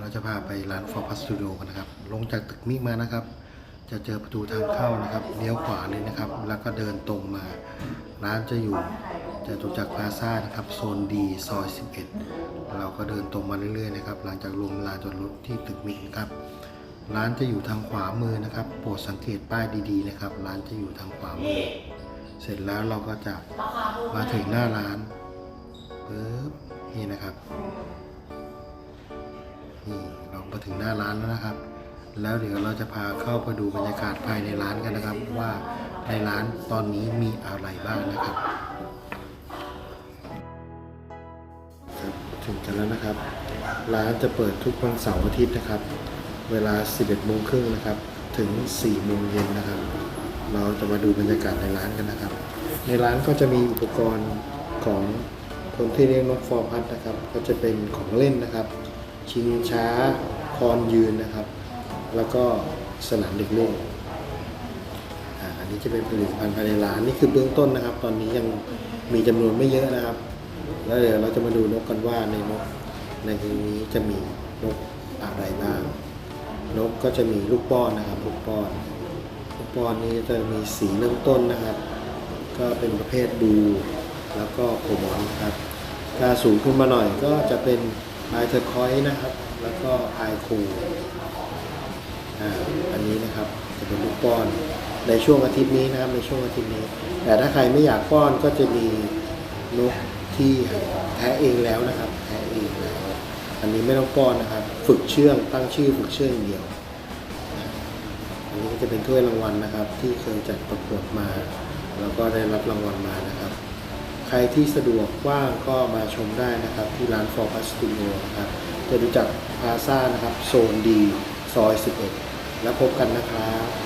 ร้านฟอร์พัสตูดิโอกันนะครับ ลงจากตึกมิกมานะครับ จะเจอประตูทางเข้านะครับเลี้ยวขวาเลยนะครับ แล้วก็เดินตรงมา ร้านจะอยู่จะตุจักรพลาซ่านะครับโซนดีซอย 11 เราก็เดินตรงมาเรื่อยๆนะครับ หลังจากลงลานจอดรถที่ตึกมิกครับร้านจะอยู่ทางขวามือนะครับ โปรดสังเกตป้ายดีๆนะครับ ร้านจะอยู่ทางขวามือ เสร็จแล้วเราก็จะมาถึงหน้าร้านปึ๊บนี่นะครับ มาถึงหน้าร้านแล้วนะครับ แล้วเดี๋ยวเราจะพาเข้าไปดูบรรยากาศภายในร้านกันนะครับ ว่าในร้านตอนนี้มีอะไรบ้างนะครับถึงกันแล้วนะครับ ร้านจะเปิดทุกวันเสาร์อาทิตย์นะครับ เวลา 11โมงครึ่งนะครับ ถึง4โมงเย็นนะครับ เราจะมาดูบรรยากาศในร้านกันนะครับ ในร้านก็จะมีอุปกรณ์ของคนที่เลี้ยงนกฟอร์พัดนะครับ ก็จะเป็นของเล่นนะครับ ชิงช้า คอนยืนนะครับ แล้วก็สนามเด็กเล่นอันนี้จะเป็นผลิตภัณฑ์ภายในร้านนี่คือเบื้องต้นนะครับ ตอนนี้ยังมีจำนวนไม่เยอะนะครับ แล้วเดี๋ยวเราจะมาดูนกกันว่าในนกในที่นี้จะมีนกอะไรบ้าง นกก็จะมีลูกป้อนนะครับลูกป้อนลูกป้อนนี้จะมีสีเริ่มต้นนะครับ ก็เป็นประเภทดูแล้วก็โคมอนครับถ้าสูงขึ้นมาหน่อยก็จะเป็น พายเทอร์คอยส์นะครับ แล้วก็พายคูอ่าอันนี้นะครับจะเป็นลูกป้อนในช่วงอาทิตย์นี้นะครับในช่วงอาทิตย์นี้ แต่ถ้าใครไม่อยากป้อนก็จะมีนกที่แท้เองแล้วนะครับแท้เองแล้วอันนี้ไม่ต้องป้อนนะครับ ฝึกเชื่องตั้งชื่อฝึกเชื่องเดียว อันนี้ก็จะเป็นถ้วยรางวัลนะครับ ที่เคยจัดประกวดมา แล้วก็ได้รับรางวัลมานะครับ ใครที่สะดวกว่างก็มาชมได้นะครับที่ร้าน For p a s t u d i o นะครับจะรู้จักพาซ่านะครับโซนดีซอย 11 แล้วพบกันนะครับ